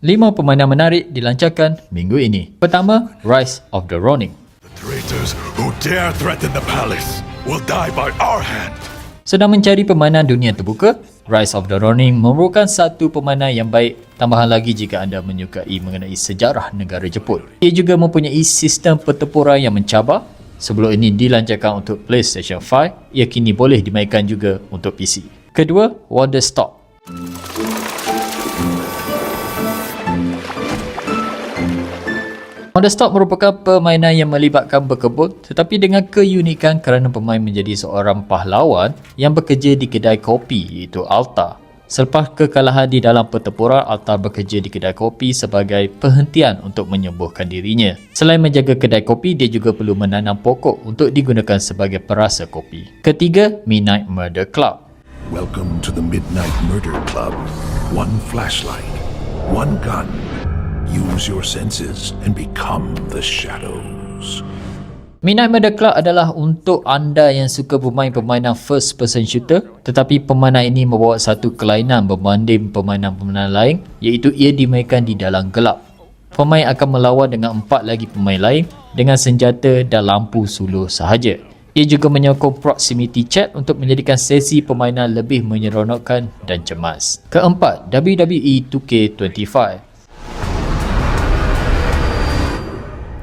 Lima permainan menarik dilancarkan minggu ini. Pertama, Rise of the Ronin. The traitors who dare threaten the palace will die by our hand. Sedang mencari permainan dunia terbuka, Rise of the Ronin merupakan satu permainan yang baik tambahan lagi jika anda menyukai mengenai sejarah negara Jepun. Ia juga mempunyai sistem pertempuran yang mencabar. Sebelum ini dilancarkan untuk PlayStation 5, ia kini boleh dimainkan juga untuk PC. Kedua, Wonder Wonder Stop merupakan permainan yang melibatkan berkebun tetapi dengan keunikan kerana pemain menjadi seorang pahlawan yang bekerja di kedai kopi iaitu Alta. Selepas kekalahan di dalam pertempuran, Alta bekerja di kedai kopi sebagai perhentian untuk menyembuhkan dirinya. Selain menjaga kedai kopi, dia juga perlu menanam pokok untuk digunakan sebagai perasa kopi. Ketiga, Midnight Murder Club. Welcome to the Midnight Murder Club. One flashlight, one gun. Use your senses and become the shadows. Midnight Murder Club adalah untuk anda yang suka bermain permainan first person shooter tetapi permainan ini membawa satu kelainan berbanding permainan-permainan lain iaitu ia dimainkan di dalam gelap. Pemain akan melawan dengan empat lagi pemain lain dengan senjata dan lampu suluh sahaja. Ia juga menyokong proximity chat untuk menjadikan sesi permainan lebih menyeronokkan dan cemas. Keempat, E WWE 2K25.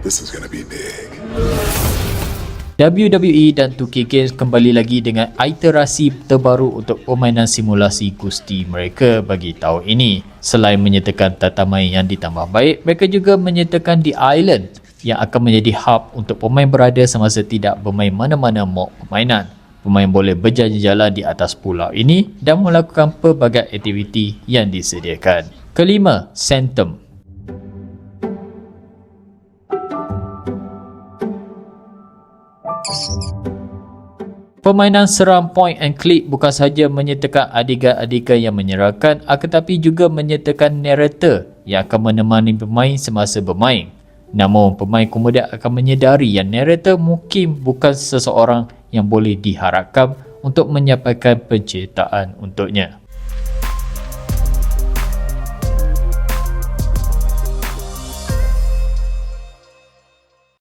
This is gonna be big. WWE dan 2K Games kembali lagi dengan iterasi terbaru untuk permainan simulasi gusti mereka bagi tahun ini. Selain menyertakan tata main yang ditambah baik, mereka juga menyertakan The Island yang akan menjadi hub untuk pemain berada semasa tidak bermain mana-mana mod permainan. Pemain boleh berjalan-jalan di atas pulau ini dan melakukan pelbagai aktiviti yang disediakan. Kelima, Sanctum. Permainan seram point and click bukan sahaja menyertakan adegan-adegan yang menyeramkan akan tetapi juga menyertakan narrator yang akan menemani pemain semasa bermain. Namun pemain kemudian akan menyedari yang narrator mungkin bukan seseorang yang boleh diharapkan untuk menyampaikan penceritaan untuknya.